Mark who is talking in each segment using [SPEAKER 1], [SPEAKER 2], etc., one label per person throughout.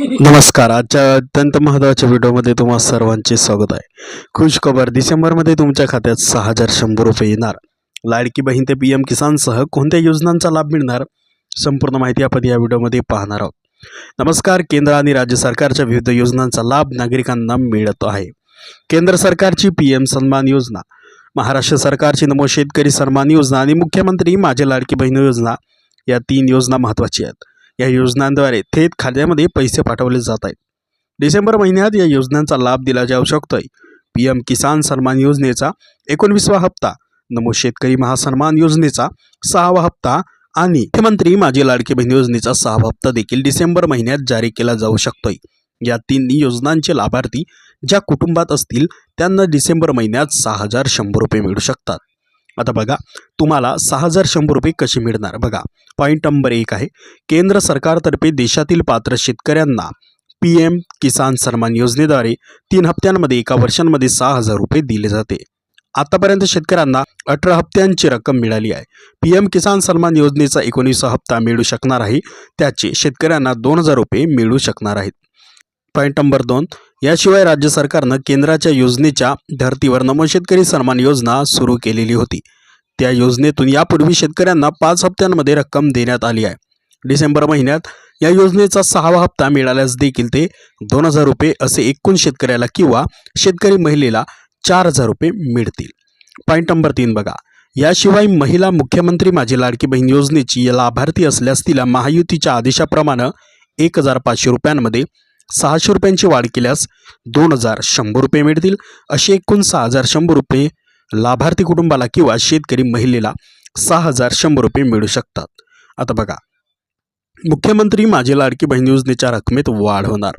[SPEAKER 1] नमस्कार आजच्या अत्यंत महत्त्वाच्या व्हिडिओमध्ये तुम्हा सर्वांचे स्वागत आहे. खुश खबर डिसेंबरमध्ये तुमच्या खात्यात सहा हजार शंभर रुपये येणार. लाडकी बहीण ते पी एम किसानसह कोणत्या योजनांचा लाभ मिळणार? संपूर्ण माहिती आपण या व्हिडिओमध्ये पाहणार आहोत. नमस्कार केंद्र आणि राज्य सरकारच्या विविध योजनांचा लाभ नागरिकांना मिळत आहे. केंद्र सरकारची पी एम सन्मान योजना महाराष्ट्र सरकारची नमो शेतकरी सन्मान योजना आणि मुख्यमंत्री माझे लाडकी बहीण योजना या तीन योजना महत्त्वाची आहेत. या योजनांद्वारे थेट खात्यामध्ये पैसे पाठवले जात आहेत. डिसेंबर महिन्यात या योजनांचा लाभ दिला जाऊ शकतोय. पी एम किसान सन्मान योजनेचा एकोणवीसवा हप्ता नमो शेतकरी महासन्मान योजनेचा सहावा हप्ता आणि मुख्यमंत्री माझी लाडकी बहीण योजनेचा सहावा हप्ता देखील डिसेंबर महिन्यात जारी केला जाऊ शकतोय. या तिन्ही योजनांचे लाभार्थी ज्या कुटुंबात असतील त्यांना डिसेंबर महिन्यात सहा हजार शंभर रुपये मिळू शकतात. आता बघा तुम्हाला सहा हजार शंभर रुपये कसे मिळणार? बघा पॉईंट नंबर एक आहे. केंद्र सरकारतर्फे देशातील पात्र शेतकऱ्यांना पी एम किसान सन्मान योजनेद्वारे तीन हप्त्यांमध्ये एका वर्षांमध्ये सहा हजार रुपये दिले जाते. आतापर्यंत शेतकऱ्यांना अठरा हप्त्यांची रक्कम मिळाली आहे. पी एम किसान सन्मान योजनेचा एकोणीसा हप्ता मिळू शकणार आहे. त्याचे शेतकऱ्यांना दोन हजार रुपये मिळू शकणार आहेत. पॉईंट नंबर दोन. याशिवाय राज्य सरकारनं केंद्राच्या योजनेच्या धर्तीवर नमो शेतकरी सन्मान योजना सुरू केलेली होती. त्या योजनेतून यापूर्वी शेतकऱ्यांना पाच हप्त्यांमध्ये रक्कम देण्यात आली आहे. डिसेंबर महिन्यात या योजनेचा सहावा हप्ता मिळाल्यास देखील ते दोन हजार रुपये असे एकूण शेतकऱ्याला किंवा शेतकरी महिलेला चार हजार रुपये मिळतील. पॉईंट नंबर तीन बघा. याशिवाय महिला मुख्यमंत्री माझी लाडकी बहीण योजनेची लाभार्थी असल्यास तिला महायुतीच्या आदेशाप्रमाणे एक हजार पाचशे रुपयांमध्ये सहाशे रुपयांची वाढ केल्यास दोन हजार शंभर रुपये मिळतील. असे एकूण सहा हजार शंभर रुपये लाभार्थी कुटुंबाला किंवा शेतकरी महिलेला सहा हजार शंभर रुपये मिळू शकतात. आता बघा मुख्यमंत्री माझी लाडकी बहीण योजनेच्या रकमेत वाढ होणार.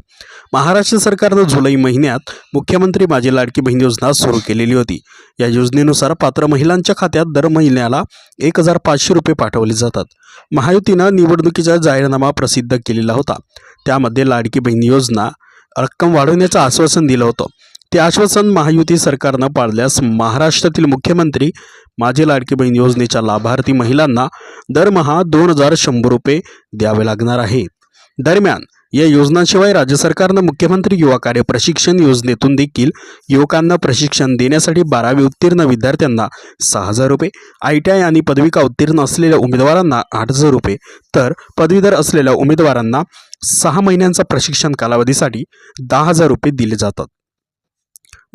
[SPEAKER 1] महाराष्ट्र सरकारनं जुलै महिन्यात मुख्यमंत्री माझी लाडकी बहीण योजना सुरू केलेली होती. या योजनेनुसार पात्र महिलांच्या खात्यात दर महिन्याला एक हजार पाचशे रुपये पाठवले जातात. महायुतीनं निवडणुकीचा जाहीरनामा प्रसिद्ध केलेला होता. त्यामध्ये लाडकी बहीण योजना रक्कम वाढवण्याचं आश्वासन दिलं होतं. ते आश्वासन महायुती सरकारनं पाळल्यास महाराष्ट्रातील मुख्यमंत्री माझी लाडकी बहीण योजनेच्या लाभार्थी महिलांना दरमहा दोन हजार शंभर रुपये द्यावे लागणार आहे. दरम्यान या योजनांशिवाय राज्य सरकारनं मुख्यमंत्री युवा कार्य प्रशिक्षण योजनेतून देखील युवकांना प्रशिक्षण देण्यासाठी बारावी उत्तीर्ण विद्यार्थ्यांना सहा हजार रुपये आय टी आय आणि पदविका उत्तीर्ण असलेल्या उमेदवारांना आठ हजार रुपये तर पदवीधर असलेल्या उमेदवारांना सहा महिन्यांचा प्रशिक्षण कालावधीसाठी दहा हजार रुपये दिले जातात.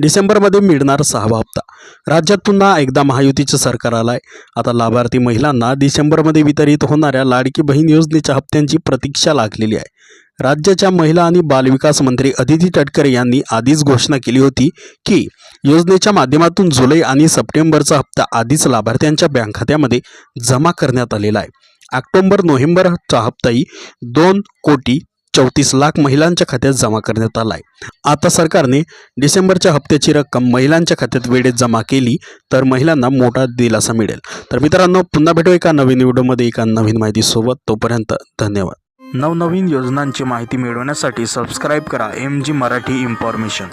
[SPEAKER 1] डिसेंबरमध्ये मिळणार सहावा हप्ता. राज्यात पुन्हा एकदा महायुतीचं सरकार आलं आहे आता लाभार्थी महिलांना डिसेंबरमध्ये वितरित होणाऱ्या लाडकी बहीण योजनेच्या हप्त्यांची प्रतीक्षा लागलेली आहे. राज्याच्या महिला आणि बालविकास मंत्री अदिती तटकरे यांनी आधीच घोषणा केली होती की योजनेच्या माध्यमातून जुलै आणि सप्टेंबरचा हप्ता आधीच लाभार्थ्यांच्या बँक खात्यामध्ये जमा करण्यात आलेला आहे. ऑक्टोंबर नोव्हेंबरचा हप्ताही दोन कोटी चौतीस लाख महिलांच्या खात्यात जमा करण्यात आला आहे आता सरकारने डिसेंबरच्या हप्त्याची रक्कम महिलांच्या खात्यात वेळेत जमा केली तर महिलांना मोठा दिलासा मिळेल. तर मित्रांनो पुन्हा भेटू एका नवीन व्हिडिओमध्ये एका नवीन माहितीसोबत. तोपर्यंत धन्यवाद. नवनवीन योजनांची माहिती मिळवण्यासाठी सबस्क्राईब करा. M G Marathi information